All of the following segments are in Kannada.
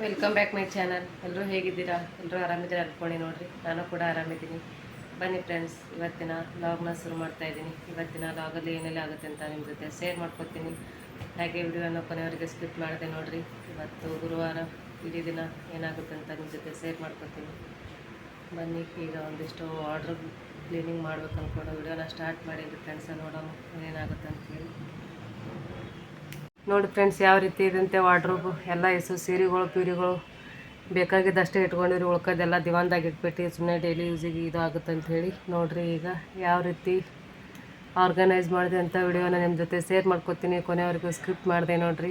ವೆಲ್ಕಮ್ ಬ್ಯಾಕ್ ಮೈ ಚಾನಲ್ ಎಲ್ಲರೂ ಹೇಗಿದ್ದೀರಾ? ಎಲ್ಲರೂ ಆರಾಮಿದ್ದೀರಾ ಅನ್ಕೊಂಡು ನೋಡ್ರಿ. ನಾನು ಕೂಡ ಆರಾಮಿದ್ದೀನಿ. ಬನ್ನಿ ಫ್ರೆಂಡ್ಸ್ ಇವತ್ತಿನ ಲಾಗ್ನ ಶುರು ಮಾಡ್ತಾ ಇದ್ದೀನಿ. ಇವತ್ತಿನ ಲಾಗಲ್ಲಿ ಏನೆಲ್ಲ ಆಗುತ್ತೆ ಅಂತ ನಿಮ್ಮ ಜೊತೆ ಶೇರ್ ಮಾಡ್ಕೊತೀನಿ ಹಾಗೆ ವಿಡಿಯೋನ ಕೊನೆಯವರೆಗೆ ಸ್ಕಿಪ್ ಮಾಡಿದೆ ನೋಡಿರಿ. ಇವತ್ತು ಗುರುವಾರ ಇಡೀ ದಿನ ಏನಾಗುತ್ತೆ ಅಂತ ನಿಮ್ಮ ಜೊತೆ ಶೇರ್ ಮಾಡ್ಕೊತೀನಿ. ಬನ್ನಿ, ಈಗ ಒಂದಿಷ್ಟು ಆರ್ಡ್ರ್ ಕ್ಲೀನಿಂಗ್ ಮಾಡ್ಬೇಕು ಅಂದ್ಕೊಂಡು ವಿಡಿಯೋನ ಸ್ಟಾರ್ಟ್ ಮಾಡಿದ್ರಿ ಫ್ರೆಂಡ್ಸ ನೋಡೋಣ ಏನಾಗುತ್ತೆ ಅಂತ ಹೇಳಿ. ನೋಡಿ ಫ್ರೆಂಡ್ಸ್ ಯಾವ ರೀತಿ ಇದಂತೆ ವಾರ್ಡ್ರೋಬ್ ಎಲ್ಲ ಹೆಸರು, ಸೀರೆಗಳು ಪೀರಿಗಳು ಬೇಕಾಗಿದ್ದಷ್ಟೇ ಇಟ್ಕೊಂಡಿರಿ. ಉಳ್ಕೋದೆಲ್ಲ ದಿವಾನ್ದಾಗ ಇಟ್ಬಿಟ್ಟು ಸುಮ್ಮನೆ ಡೈಲಿ ಯೂಸಿಗೆ ಇದು ಆಗುತ್ತೆ ಅಂತ ಹೇಳಿ. ನೋಡಿರಿ ಈಗ ಯಾವ ರೀತಿ ಆರ್ಗನೈಸ್ ಮಾಡಿದೆ ಅಂತ ವಿಡಿಯೋನ ನಿಮ್ಮ ಜೊತೆ ಶೇರ್ ಮಾಡ್ಕೊತೀನಿ. ಕೊನೆವರೆಗೂ ಸ್ಕ್ರಿಪ್ಟ್ ಮಾಡಿದೆ ನೋಡಿರಿ.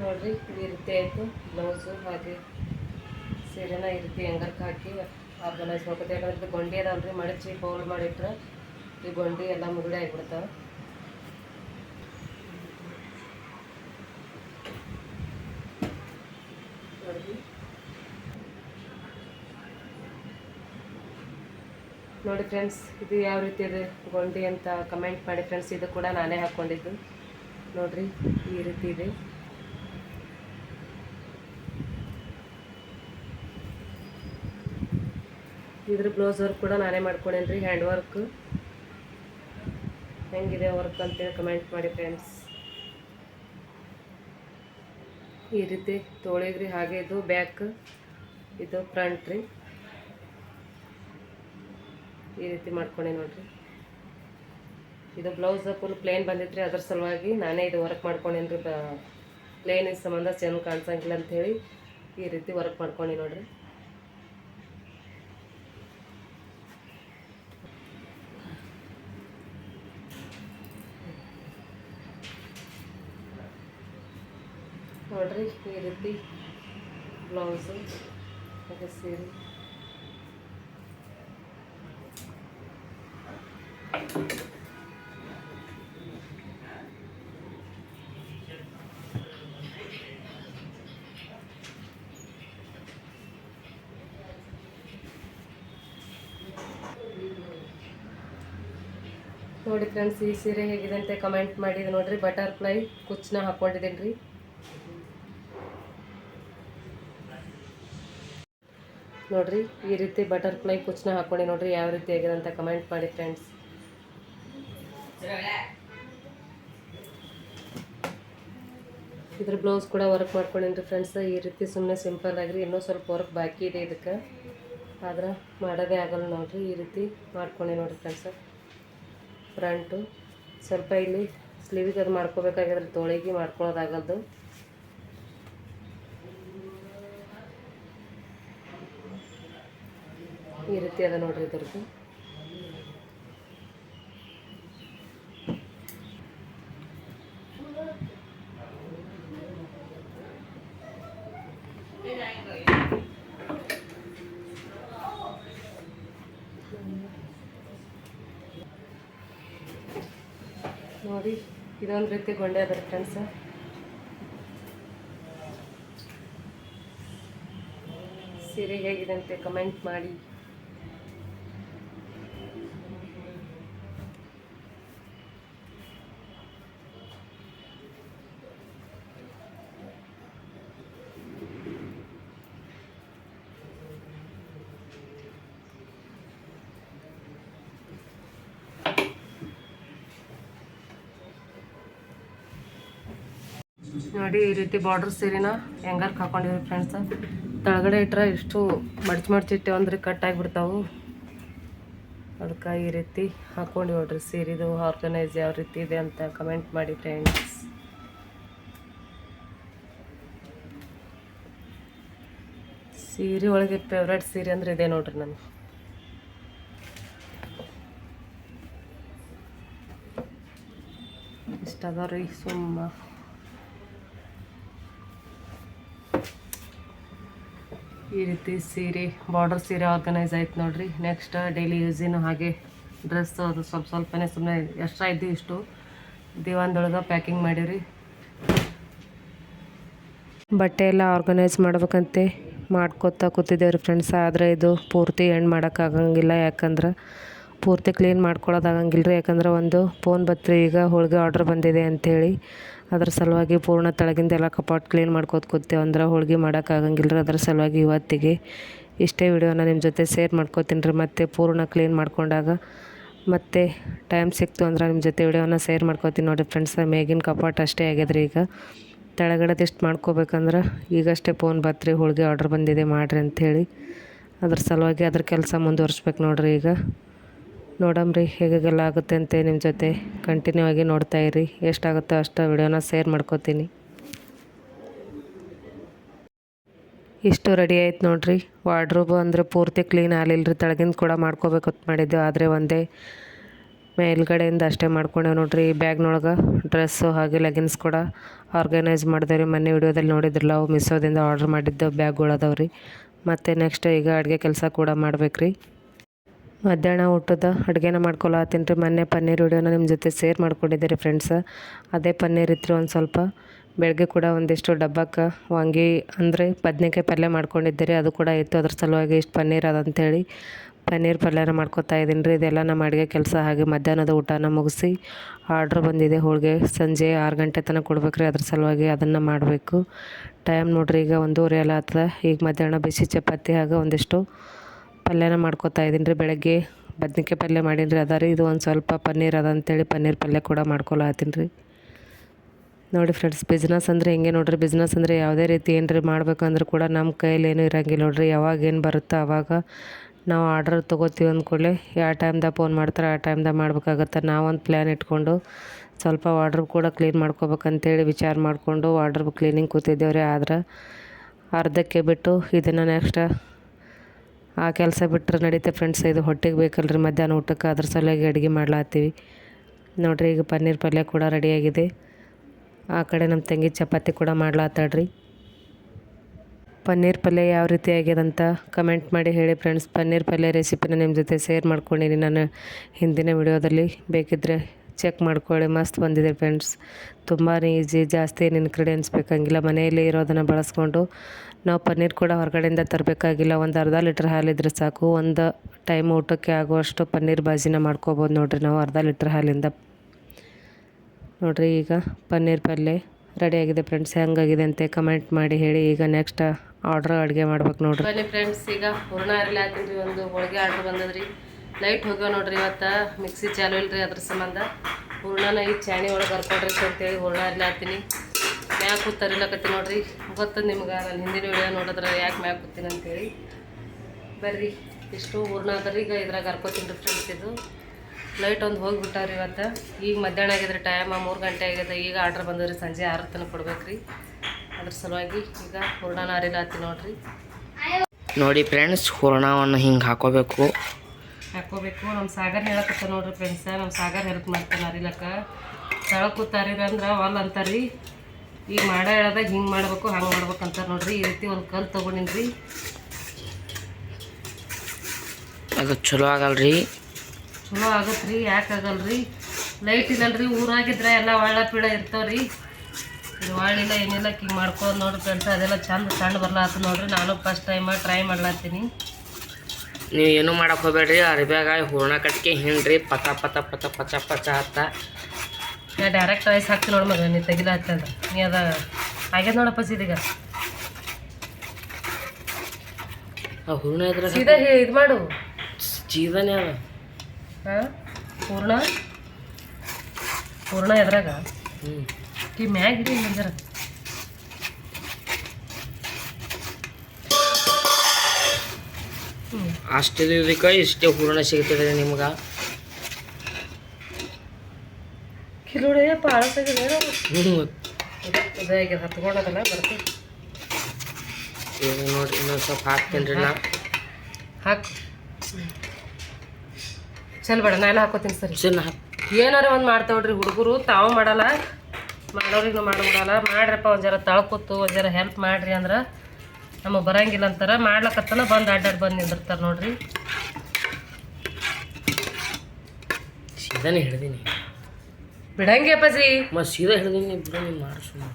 ನೋಡ್ರಿ ಇರುತ್ತೆ ರೀತಿ ಆಯಿತು ಬ್ಲೌಸು ಹಾಗೆ ಸೀರೆನ ಇರುತ್ತೆ ರೀತಿ ಹೆಂಗರ್ಗೆ ಹಾಕಿ ಆರ್ಗನೈಸ್ ಮಾಡ್ಕೊತೀವಿ ಯಾಕಂದ್ರೆ ಇದು ಗೊಂಡಿ ಅದಾವಲ್ರಿ ಮಡಚಿ ಫೋಲ್ಡ್ ಮಾಡಿಟ್ರೆ ಈ ಗೊಂಡಿ ಎಲ್ಲ ಮುಗುಡೆ ಆಗಿಬಿಡ್ತಾವೆ. ನೋಡಿ ಫ್ರೆಂಡ್ಸ್ ಇದು ಯಾವ ರೀತಿ ಇದೆ ಗೊಂಡಿ ಅಂತ ಕಮೆಂಟ್ ಮಾಡಿ ಫ್ರೆಂಡ್ಸ್ ಇದು ಕೂಡ ನಾನೇ ಹಾಕ್ಕೊಂಡಿದ್ದು ನೋಡಿರಿ, ಈ ರೀತಿ ಇದೆ. ಇದ್ರ ಬ್ಲೌಸ್ ವರ್ಕ್ ಕೂಡ ನಾನೇ ಮಾಡ್ಕೊಂಡೇನ್ರಿ ಹ್ಯಾಂಡ್ ವರ್ಕ್ ಹೆಂಗಿದೆ ವರ್ಕ್ ಅಂತೇಳಿ ಕಮೆಂಟ್ ಮಾಡಿ ಫ್ರೆಂಡ್ಸ್ ಈ ರೀತಿ ತೋಳಿಗ್ರಿ ಹಾಗೆ ಇದು ಬ್ಯಾಕ್ ಇದು ಫ್ರಂಟ್ ರೀ. ಈ ರೀತಿ ಮಾಡ್ಕೊಂಡೆ ನೋಡ್ರಿ. ಇದು ಬ್ಲೌಸ್ ಫುಲ್ ಪ್ಲೇನ್ ಬಂದಿತ್ತು ಅದ್ರ ಸಲುವಾಗಿ ನಾನೇ ಇದು ವರ್ಕ್ ಮಾಡ್ಕೊಂಡೇನಿ ಪ್ಲೇನ್ ಸಂಬಂಧ ಚೆಂದ ಕಾಣಿಸಂಗಿಲ್ಲ ಹೇಳಿ ಈ ರೀತಿ ವರ್ಕ್ ಮಾಡ್ಕೊಂಡೆ ನೋಡ್ರಿ. ನೋಡ್ರಿ ಈ ರೀತಿ ಬ್ಲೌಸು ಹಾಗೆ ಸೀರೆ ನೋಡಿ ಫ್ರೆಂಡ್ಸ್ ಈ ಸೀರೆ ಹೇಗಿದೆ ಅಂತ ಕಮೆಂಟ್ ಮಾಡಿ ಇದು ನೋಡ್ರಿ. ಬಟರ್ಫ್ಲೈ ಕುಚ್ಚನ ಹಾಕ್ಕೊಂಡಿದ್ದೀನಿ ರೀ ನೋಡ್ರಿ, ಈ ರೀತಿ ಬಟರ್ಫ್ಲೈ ಕುಚ್ನ ಹಾಕ್ಕೊಂಡು ನೋಡಿರಿ, ಯಾವ ರೀತಿ ಆಗಿದೆ ಅಂತ ಕಮೆಂಟ್ ಮಾಡಿ ಫ್ರೆಂಡ್ಸ್ ಇದ್ರ ಬ್ಲೌಸ್ ಕೂಡ ವರ್ಕ್ ಮಾಡ್ಕೊಂಡಿನಿ ಫ್ರೆಂಡ್ಸ್ ಈ ರೀತಿ ಸುಮ್ಮನೆ ಸಿಂಪಲ್ ಆಗಿರಿ ಇನ್ನೂ ಸ್ವಲ್ಪ ವರ್ಕ್ ಬಾಕಿ ಇದೆ ಇದಕ್ಕೆ. ಆದ್ರೆ ಮಾಡೋದೇ ಆಗಲ್ಲ ನೋಡಿರಿ, ಈ ರೀತಿ ಮಾಡ್ಕೊಂಡೆ ನೋಡಿರಿ ಫ್ರೆಂಡ್ಸ್ ಫ್ರಂಟು ಸ್ವಲ್ಪ ಇಲ್ಲಿ ಸ್ಲೀವಿಗೆ ಅದು ಮಾಡ್ಕೋಬೇಕಾಗಿದ್ರೆ ತೋಳಿಗೆ ಮಾಡ್ಕೊಳ್ಳೋದಾಗಲ್ದು ಈ ರೀತಿ ಅದ ನೋಡ್ರಿ ಇದ್ರದ್ದು. ನೋಡಿ, ಇದೊಂದು ರೀತಿ ಗೊಂಡೆ ಅದ ಫ್ರೆಂಡ್ಸ್ ಸೀರೆ ಹೇಗಿದೆ ಅಂತ ಕಮೆಂಟ್ ಮಾಡಿ. ನೋಡಿ ಈ ರೀತಿ ಬಾರ್ಡ್ರ್ ಸೀರೆನ ಹೆಂಗಾರ್ ಹಾಕೊಂಡಿವ್ರಿ ಫ್ರೆಂಡ್ಸ್ ತಳಗಡೆ ಇಟ್ರೆ ಇಷ್ಟು ಮಡ್ಚಿ ಇಟ್ಟೇವೆ ಅಂದ್ರೆ ಕಟ್ ಆಗಿಬಿಡ್ತಾವು. ಅದಕ್ಕೆ ಈ ರೀತಿ ಹಾಕೊಂಡು ನೋಡ್ರಿ ಸೀರೆದು ಆರ್ಗನೈಸ್ ಯಾವ ರೀತಿ ಇದೆ ಅಂತ ಕಮೆಂಟ್ ಮಾಡಿ ಫ್ರೆಂಡ್ಸ್ ಸೀರೆ ಒಳಗೆ ಫೇವ್ರೇಟ್ ಸೀರೆ ಅಂದ್ರೆ ಇದೆ ನೋಡ್ರಿ ನನಗೆ. ಇಷ್ಟ ಅದಾವ ರೀ ಸುಮ್ಮ. ಈ ರೀತಿ ಸೀರೆ ಬಾರ್ಡರ್ ಸೀರೆ ಆರ್ಗನೈಸ್ ಆಯ್ತು ನೋಡ್ರಿ. ನೆಕ್ಸ್ಟ್ ಡೈಲಿ ಯೂಸಿನೂ ಹಾಗೆ ಡ್ರೆಸ್ ಅದು ಸ್ವಲ್ಪ ಸ್ವಲ್ಪನೇ ಸುಮ್ಮನೆ ಎಷ್ಟ್ರ ಇದ್ದು ಇಷ್ಟು. ದಿವಾನ್ದೊಳಗೆ ಪ್ಯಾಕಿಂಗ್ ಮಾಡಿರಿ. ಬಟ್ಟೆ ಎಲ್ಲ ಆರ್ಗನೈಸ್ ಮಾಡ್ಬೇಕಂತೆ. ಮಾಡ್ಕೋತಾ ಕೂತಿದ್ದೇವ್ರಿ ಫ್ರೆಂಡ್ಸ್ ಆದರೆ ಇದು ಪೂರ್ತಿ ಎಂಡ್ ಮಾಡೋಕ್ಕಾಗಂಗಿಲ್ಲ ಯಾಕಂದ್ರೆ ಪೂರ್ತಿ ಕ್ಲೀನ್ ಮಾಡ್ಕೊಳ್ಳೋದಾಗಂಗಿಲ್ಲ ರೀ. ಯಾಕಂದ್ರೆ ಒಂದು ಫೋನ್ ಬತ್ರಿ ಈಗ ಹೋಳಿಗೆ ಆರ್ಡ್ರ್ ಬಂದಿದೆ ಅಂಥೇಳಿ ಅದ್ರ ಸಲುವಾಗಿ ಪೂರ್ಣ ತಳಗಿಂದೆಲ್ಲ ಕಪಾಟ್ ಕ್ಲೀನ್ ಮಾಡ್ಕೋತ ಕೂತೇವೆ. ಅಂದ್ರೆ ಹೋಳಿಗೆ ಮಾಡೋಕ್ಕಾಗಂಗಿಲ್ಲ ರೀ. ಅದ್ರ ಸಲುವಾಗಿ ಇವತ್ತಿಗೆ ಇಷ್ಟೇ ವಿಡಿಯೋನ ನಿಮ್ಮ ಜೊತೆ ಶೇರ್ ಮಾಡ್ಕೋತೀನಿ ರೀ. ಮತ್ತೆ ಪೂರ್ಣ ಕ್ಲೀನ್ ಮಾಡ್ಕೊಂಡಾಗ ಮತ್ತೆ ಟೈಮ್ ಸಿಕ್ತು ಅಂದ್ರೆ ನಿಮ್ಮ ಜೊತೆ ವಿಡಿಯೋನ ಶೇರ್ ಮಾಡ್ಕೋತೀನಿ ನೋಡಿ ಫ್ರೆಂಡ್ಸ್ ಮೇಗಿನ ಕಪಾಟ್ ಅಷ್ಟೇ ಆಗ್ಯದ್ರಿ ಈಗ. ತೆಳಗಡೆದಿಷ್ಟು ಮಾಡ್ಕೋಬೇಕಂದ್ರೆ ಈಗಷ್ಟೇ ಫೋನ್ ಬರ್ತ್ರಿ ಹೋಳಿಗೆ ಆರ್ಡ್ರ್ ಬಂದಿದೆ ಮಾಡಿರಿ ಅಂಥೇಳಿ ಅದ್ರ ಸಲುವಾಗಿ ಅದ್ರ ಕೆಲಸ ಮುಂದುವರ್ಸ್ಬೇಕು ನೋಡ್ರಿ ಈಗ. ನೋಡಮ್ರಿ ಹೇಗೆಲ್ಲ ಆಗುತ್ತೆ ಅಂತ ನಿಮ್ಮ ಜೊತೆ ಕಂಟಿನ್ಯೂ ಆಗಿ ನೋಡ್ತಾ ಇರಿ. ಎಷ್ಟಾಗುತ್ತೋ ಅಷ್ಟು ವಿಡಿಯೋನ ಶೇರ್ ಮಾಡ್ಕೋತೀನಿ. ಇಷ್ಟು ರೆಡಿ ಆಯ್ತು ನೋಡ್ರಿ. ವಾರ್ಡ್ರೋಬ್ ಅಂದರೆ ಪೂರ್ತಿ ಕ್ಲೀನ್ ಆಗಲಿಲ್ಲ ರೀ ಕೂಡ ಕೂಡ ಅಂತ ಮಾಡಿದ್ದೆವು ಆದರೆ ಒಂದೇ ಮೇಲ್ಗಡೆಯಿಂದ ಅಷ್ಟೇ ಮಾಡ್ಕೊಂಡೇವು ನೋಡ್ರಿ. ಬ್ಯಾಗ್ನೊಳಗೆ ಡ್ರೆಸ್ಸು ಹಾಗೆ ಲೆಗಿನ್ಸ್ ಕೂಡ ಆರ್ಗನೈಸ್ ಮಾಡಿದೇವೆ ಮೊನ್ನೆ ವಿಡಿಯೋದಲ್ಲಿ ನೋಡಿದ್ರಲ್ಲ, ಅವು ಮಿಸೋದಿಂದ ಆರ್ಡ್ರ್ ಮಾಡಿದ್ದೆವು ಬ್ಯಾಗ್ಗಳು ಅದಾವೆ ರೀ. ಮತ್ತು ನೆಕ್ಸ್ಟ್ ಈಗ ಅಡುಗೆ ಕೆಲಸ ಕೂಡ ಮಾಡ್ಬೇಕು ಮಧ್ಯಾಹ್ನ ಊಟದ ಅಡುಗೆನ ಮಾಡ್ಕೊಳತ್ತೀನಿ ರೀ ಮೊನ್ನೆ ಪನ್ನೀರ್ ವಿಡಿಯೋನ ನಿಮ್ಮ ಜೊತೆ ಶೇರ್ ಮಾಡ್ಕೊಂಡಿದ್ದೆ ರೀ ಫ್ರೆಂಡ್ಸ ಅದೇ ಪನ್ನೀರ್ ಇತ್ತು ಒಂದು ಸ್ವಲ್ಪ. ಬೆಳಗ್ಗೆ ಕೂಡ ಒಂದಿಷ್ಟು ಡಬ್ಬಕ್ಕೆ ವಾಂಗಿ ಅಂದರೆ ಬದ್ನೆಕಾಯಿ ಪಲ್ಯ ಮಾಡ್ಕೊಂಡಿದ್ದೆ ರೀ ಅದು ಕೂಡ ಇತ್ತು ಅದ್ರ ಸಲುವಾಗಿ ಇಷ್ಟು ಪನ್ನೀರ್ ಅದಂಥೇಳಿ ಪನ್ನೀರ್ ಪಲ್ಯನ ಮಾಡ್ಕೊತಾ ಇದ್ದೀನಿ ರೀ ಇದೆಲ್ಲ ನಮ್ಮ ಅಡುಗೆ ಕೆಲಸ. ಹಾಗೆ ಮಧ್ಯಾಹ್ನದ ಊಟನ ಮುಗಿಸಿ ಆರ್ಡ್ರ್ ಬಂದಿದೆ ಹೋಳಿಗೆ. ಸಂಜೆ ಆರು ಗಂಟೆ ತನಕ ಕೊಡ್ಬೇಕು ರೀ ಅದ್ರ ಸಲುವಾಗಿ ಅದನ್ನು ಮಾಡಬೇಕು. ಟೈಮ್ ನೋಡ್ರಿ, ಈಗ ಒಂದೂವರೆ ಎಲ್ಲ ಆಗ್ತದೆ ಈಗ ಮಧ್ಯಾಹ್ನ ಬಿಸಿ ಚಪಾತಿ ಹಾಗೆ ಒಂದಿಷ್ಟು ಪಲ್ಯನ ಮಾಡ್ಕೊತಾ ಇದ್ದೀನಿ ರೀ ಬೆಳಗ್ಗೆ. ಬದ್ನಿಕಾಯಿ ಪಲ್ಯ ಮಾಡೀನಿ ರೀ, ಅದ ಇದು ಒಂದು ಸ್ವಲ್ಪ ಪನ್ನೀರ್ ಅದ ಅಂತೇಳಿ ಪನ್ನೀರ್ ಪಲ್ಯ ಕೂಡ ಮಾಡ್ಕೊಳತ್ತೀನಿ ರೀ. ನೋಡಿ ಫ್ರೆಂಡ್ಸ್ ಬಿಸ್ನೆಸ್ ಅಂದರೆ ಹೆಂಗೆ ನೋಡ್ರಿ? ಬಿಸ್ನೆಸ್ ಅಂದರೆ ಯಾವುದೇ ರೀತಿ ಏನ್ರಿ ಮಾಡ್ಬೇಕಂದ್ರೂ ಕೂಡ ನಮ್ಮ ಕೈಯಲ್ಲಿ ಏನೂ ಇರಂಗಿಲ್ಲ ನೋಡ್ರಿ. ಯಾವಾಗ ಏನು ಬರುತ್ತೋ ಆವಾಗ ನಾವು ಆರ್ಡ್ರ್ ತೊಗೋತೀವಿ ಅಂದ್ಕೊಳ್ಳಿ ಯಾವ ಟೈಮ್ದಾಗ ಫೋನ್ ಮಾಡ್ತಾರೆ, ಆ ಟೈಮ್ದಾಗ ಮಾಡ್ಬೇಕಾಗತ್ತೆ. ನಾವೊಂದು ಪ್ಲ್ಯಾನ್ ಇಟ್ಕೊಂಡು ಸ್ವಲ್ಪ ವಾರ್ಡ್ರ್ ಕೂಡ ಕ್ಲೀನ್ ಮಾಡ್ಕೋಬೇಕಂತೇಳಿ ವಿಚಾರ ಮಾಡಿಕೊಂಡು ವಾರ್ಡ್ರ್ ಕ್ಲೀನಿಂಗ್ ಕೂತಿದ್ದೇವೆ ರೀ ಆದ್ರೆ ಅರ್ಧಕ್ಕೆ ಬಿಟ್ಟು ಇದನ್ನು ನೆಕ್ಸ್ಟ್ ಆ ಕೆಲಸ ಬಿಟ್ಟರೆ ನಡೀತೆ ಫ್ರೆಂಡ್ಸ್ ಇದು ಹೊಟ್ಟೆಗೆ ಬೇಕಲ್ರಿ. ಮಧ್ಯಾಹ್ನ ಊಟಕ್ಕೆ ಅದ್ರ ಸಲುವಾಗಿ ಅಡುಗೆ ಮಾಡ್ಲಾತ್ತೀವಿ. ನೋಡಿರಿ, ಈಗ ಪನ್ನೀರ್ ಪಲ್ಯ ಕೂಡ ರೆಡಿಯಾಗಿದೆ ಆ ಕಡೆ ನಮ್ಮ ತಂಗಿ ಚಪಾತಿ ಕೂಡ ಮಾಡ್ಲಾತಾಡ್ರಿ ಪನ್ನೀರ್ ಪಲ್ಯ ಯಾವ ರೀತಿ ಆಗ್ಯದಂತ ಕಮೆಂಟ್ ಮಾಡಿ ಹೇಳಿ ಫ್ರೆಂಡ್ಸ್ ಪನ್ನೀರ್ ಪಲ್ಯ ರೆಸಿಪಿನ ನಿಮ್ಮ ಜೊತೆ ಶೇರ್ ಮಾಡ್ಕೊಂಡಿನಿ ನಾನು ಹಿಂದಿನ ವಿಡಿಯೋದಲ್ಲಿ ಬೇಕಿದ್ದರೆ ಚೆಕ್ ಮಾಡ್ಕೊಳ್ಳಿ ಮಸ್ತ್ ಬಂದಿದೆ ಫ್ರೆಂಡ್ಸ್ ತುಂಬಾ ಈಸಿ ಜಾಸ್ತಿ ಏನು ಇನ್ಗ್ರೀಡಿಯೆಂಟ್ಸ್ ಬೇಕಂಗಿಲ್ಲ. ಮನೆಯಲ್ಲಿ ಇರೋದನ್ನು ಬಳಸ್ಕೊಂಡು ನಾವು ಪನ್ನೀರ್ ಕೂಡ ಹೊರಗಡೆಯಿಂದ ತರಬೇಕಾಗಿಲ್ಲ. ಒಂದು ಅರ್ಧ ಲೀಟ್ರ್ ಹಾಲಿದ್ರೆ ಸಾಕು. ಒಂದು ಟೈಮ್ ಊಟಕ್ಕೆ ಆಗುವಷ್ಟು ಪನ್ನೀರ್ ಬಾಜಿನ ಮಾಡ್ಕೋಬೋದು ನೋಡ್ರಿ ನಾವು. ಅರ್ಧ ಲೀಟ್ರ್ ಹಾಲಿಂದ. ನೋಡಿರಿ ಈಗ ಪನ್ನೀರ್ ಪಲ್ಯ ರೆಡಿಯಾಗಿದೆ ಫ್ರೆಂಡ್ಸ್ ಹೆಂಗಾಗಿದೆ ಅಂತ ಕಮೆಂಟ್ ಮಾಡಿ ಹೇಳಿ. ಈಗ ನೆಕ್ಸ್ಟ್ ಆರ್ಡ್ರ್ ಅಡುಗೆ ಮಾಡ್ಬೇಕು ನೋಡ್ರಿ. ಫ್ರೆಂಡ್ಸ್ ಈಗ ಹೂರ್ಣ ಇರಲಿ ಒಂದು ಹೋಳಿಗೆ ಆರ್ಡ್ರ್ ಬಂದದ್ರಿ. ಲೈಟ್ ಹೋಗ್ಯಾವ ನೋಡ್ರಿ ಇವತ್ತು. ಮಿಕ್ಸಿ ಚಾಲು ಇಲ್ರಿ ಅದ್ರ ಸಂಬಂಧ. ಹೂರ್ಣನ ಈ ಚಾಣಿ ಒಳಗೆ ಬರ್ಕೊಡ್ರಿ ಅಂತೇಳಿ ಹೂರ್ಣ ಇರಲಿ ಹಾಕ್ತೀನಿ ಮ್ಯಾಗ ಕೂತ್ ತರಿಲಕತ್ತೀನಿ ನೋಡ್ರಿ. ಗೊತ್ತದ ನಿಮ್ಗೆ ನಾನು ಹಿಂದಿನ ವಿಡಿಯೋ ನೋಡಿದ್ರೆ ಯಾಕೆ ಮ್ಯಾಗ ಕೂತೀನಿ ಅಂತೇಳಿ. ಬರ್ರಿ ಇಷ್ಟು ಹೂರ್ಣ ಅದ ರೀ ಈಗ ಇದ್ರಾಗ ಹರ್ಕೊತೀನಿ ಫ್ರೆಂಡ್ಸ್ ಇದು. ಲೈಟ್ ಒಂದು ಹೋಗಿಬಿಟ್ಟಾವ್ರಿ ಇವತ್ತು. ಈಗ ಮಧ್ಯಾಹ್ನ ಆಗಿದ್ರೆ ಟೈಮ ಮೂರು ಗಂಟೆ ಆಗಿದೆ ಈಗ ಆರ್ಡ್ರ್ ಬಂದ್ರಿ ಸಂಜೆ ಆರು ತನಕ ಕೊಡ್ಬೇಕ್ರಿ. ಅದ್ರ ಸಲುವಾಗಿ ಈಗ ಹೂರ್ಣನ ಅರಿಲಾತಿ ನೋಡ್ರಿ. ನೋಡಿ ಫ್ರೆಂಡ್ಸ್ ಹೂರ್ಣವನ್ನು ಹಿಂಗೆ ಹಾಕೋಬೇಕು. ಹಾಕೋಬೇಕು. ನಮ್ಮ ಸಾಗರ್ ಹೇಳಕತ್ತ ನೋಡ್ರಿ ಫ್ರೆಂಡ್ಸ ನಮ್ಮ ಸಾಗರ್ ಹೆಲ್ಪ್ ಮಾಡ್ತಾನೆ ಅರಿಲಕ್ಕ ತಳ ಕೂತಾರಿ ಅಂದ್ರೆ ಒಲ್ ಅಂತಾರ್ರಿ ಈಗ ಮಾಡ ಹೇಳದಾಗ ಹಿಂಗೆ ಮಾಡ್ಬೇಕು ಹಂಗೆ ಮಾಡ್ಬೇಕು ಅಂತಾರೆ ನೋಡ್ರಿ. ಈ ರೀತಿ ಒಂದು ಕಲ್ಲು ತೊಗೊಂಡಿನ್ರಿ. ಅದು ಚಲೋ ಆಗಲ್ರಿ? ಚಲೋ ಆಗತ್ರಿ ಯಾಕೆ ಆಗಲ್ರಿ? ಲೈಟ್ ಇಲ್ಲಲ್ರಿ ಊರಾಗಿದ್ರೆ ಎಲ್ಲ ಒಳ್ಳ ಪೀಳ ಇರ್ತಾವ್ರಿ. ಇದು ಒಳ್ಳಿಲ್ಲ ಏನಿಲ್ಲ ಹಿಂಗೆ ಮಾಡ್ಕೊಂಡು ನೋಡ್ರಿ ಫ್ರೆಂಡ್ಸ್ ಅದೆಲ್ಲ ಚಂದ ಸಣ್ಣ ಬರ್ಲಾತ ನೋಡ್ರಿ. ನಾನು ಫಸ್ಟ್ ಟೈಮ್ ಟ್ರೈ ಮಾಡ್ಲಾತೀನಿ. ನೀವು ಏನೂ ಮಾಡಕ್ಕೆ ಹೋಗ್ಬೇಡ್ರಿ ಅರ್ಬ್ಯಾಗ ಹೂರ್ಣ ಕಟ್ಕೆ ಹಿಂಡ್ರಿ ಪತ ಪತ ಪತ ಪಚ ಪಚ ಹತ್ತ. ನಾ ಡೈರೆಕ್ಟ್ ರೈಸ್ ಹಾಕ್ತೀನಿ ನೋಡಿ ಮಗ ನೀ ತೆಗಿಲ ಹತ್ತಂದ್ರೆ ನೀ ಅದ ಆಗ್ಯದ ನೋಡಪ್ಪ ಸೀದೀಗ ಆ ಹೂರ್ಣ ಇದ್ರ ಸೀದಾ ಇದು ಮಾಡು. ಚೀದನೇ ಅದ. ಹಾಂ? ಹೂರ್ಣ? ಹೂರ್ಣ ಎದ್ರಾಗ? ಹ್ಞೂ ಈ ಮ್ಯಾಗ ಹಿಡಿ ಅಷ್ಟು ಇದಕ್ಕೆ ಇಷ್ಟೇ ಹೂರಣ ಸಿಗ್ತದೆ ನಿಮ್ಗೆ. ಕಿಲೋಡಿಯಪ್ಪ ಆಳಸಾಗಿದೆ ಹ್ಞೂ ಹತ್ಕೊಂಡದಲ್ಲ ಬರ್ತೀವಿ ಈಗ ನೋಡ್ರಿ ಇನ್ನೊಂದು ಸ್ವಲ್ಪ ಹಾಕ್ತೀನಿ ರೀ ನಾ. ಹಾಕು. ಚಲ್ ಬೇಡ ನಾ ಎಲ್ಲ ಹಾಕೋತೀನಿ ಸರಿ. ಚೆನ್ನ ಹಾಕಿ. ಏನಾರ ಒಂದು ಮಾಡ್ತಾವ್ರಿ ಹುಡುಗರು ತಾವು ಮಾಡಲ್ಲ. ಮಾಡೋರಿಗೆ ಮಾಡಲ್ಲ. ಮಾಡ್ರಪ್ಪ ಒಂದು ಜರ ತಳ್ಕೊತು ಒಂದು ಜರ ಹೆಲ್ಪ್ ಮಾಡ್ರಿ ಅಂದ್ರೆ. ನಮಗೆ ಬರಂಗಿಲ್ಲ ಅಂತಾರೆ ಮಾಡ್ಲಕತ್ತನ ಬಂದು ಅಡ್ಡಾಡಿ ಬಂದು ನಿಂದಿರ್ತಾರೆ ನೋಡ್ರಿ. ಸೀದಾನೆ ಹಿಡ್ದೀನಿ. ಬಿಡಂಗೆ ಅಪ್ಪಾಜಿ. ಮತ್ತು ಸೀದಾ ಹಿಡ್ದೀನಿ ಬಿಡು ನೀನು ಮಾಡು ಸುಮ್ಮನೆ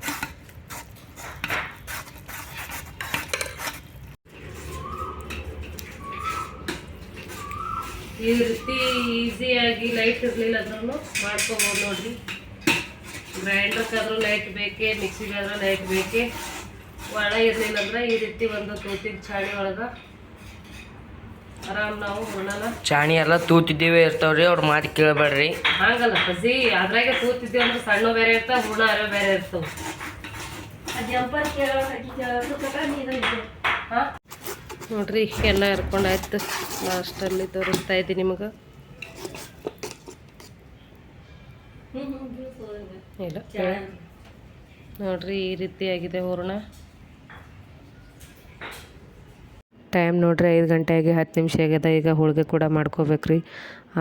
ಈ ರೀತಿ ಈಸಿಯಾಗಿ ಲೈಟ್ ಇರಲಿಲ್ಲ ಅಂದ್ರೂ ಮಾಡ್ಕೊಬೋದು ನೋಡ್ರಿ. ಗ್ರೈಂಡರ್ಗಾದ್ರೂ ಲೈಟ್ ಬೇಕೇ ಮಿಕ್ಸಿಗಾದ್ರೂ ಲೈಟ್ ಬೇಕೇ. ಒಳ ಇರಲಿಲ್ಲ ಅಂದ್ರೆ ಈ ರೀತಿ ಒಂದು ತೂತಿನ ಚಾಣಿ ಒಳಗೆ ಆರಾಮ್ ನಾವು ಹೂರ್ಣನ ಚಾಣಿ ಎಲ್ಲ ತೂತಿದ್ದೀವಿ ಇರ್ತಾವ್ರಿ ಅವ್ರ ಮಾತು ಕೇಳಬೇಡ್ರಿ. ಹಾಗಲ್ಲ ಹಸಿ ಅದ್ರಾಗೆ ತೂತಿದ್ದೀವಿ ಅಂದ್ರೆ ಸಣ್ಣ ಬೇರೆ ಇರ್ತಾವ ಹುಣ ಅರ ಬೇರೆ ಇರ್ತಾವ. ಹಾಂ? ನೋಡ್ರಿ ಎಲ್ಲ ಹರ್ಕೊಂಡಾಯ್ತು ಲಾಸ್ಟಲ್ಲಿ ತೋರಿಸ್ತಾ ಇದ್ದೀನಿ ನಿಮಗೆ. ಇಲ್ಲ ನೋಡ್ರಿ ಈ ರೀತಿ ಆಗಿದೆ ಹೂರ್ಣ. ಟೈಮ್ ನೋಡ್ರಿ ಐದು ಗಂಟೆಗೆ, ಹತ್ತು ನಿಮಿಷ ಆಗ್ಯದ. ಈಗ ಹೋಳಿಗೆ ಕೂಡ ಮಾಡ್ಕೋಬೇಕ್ರಿ.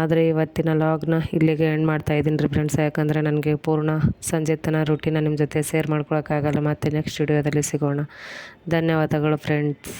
ಆದರೆ ಇವತ್ತಿನ ಲಾಗ್ನ ಇಲ್ಲಿಗೆ ಎಂಡ್ ಮಾಡ್ತಾ ಇದ್ದೀನಿ ರೀ ಫ್ರೆಂಡ್ಸ್ ಯಾಕಂದರೆ ನನಗೆ ಪೂರ್ಣ ಸಂಜೆ ತನ ರೂಟೀನ ನಿಮ್ಮ ಜೊತೆ ಶೇರ್ ಮಾಡ್ಕೊಳೋಕ್ಕಾಗಲ್ಲ. ಮತ್ತೆ ನೆಕ್ಸ್ಟ್ ವಿಡಿಯೋದಲ್ಲಿ ಸಿಗೋಣ. ಧನ್ಯವಾದಗಳು ಫ್ರೆಂಡ್ಸ್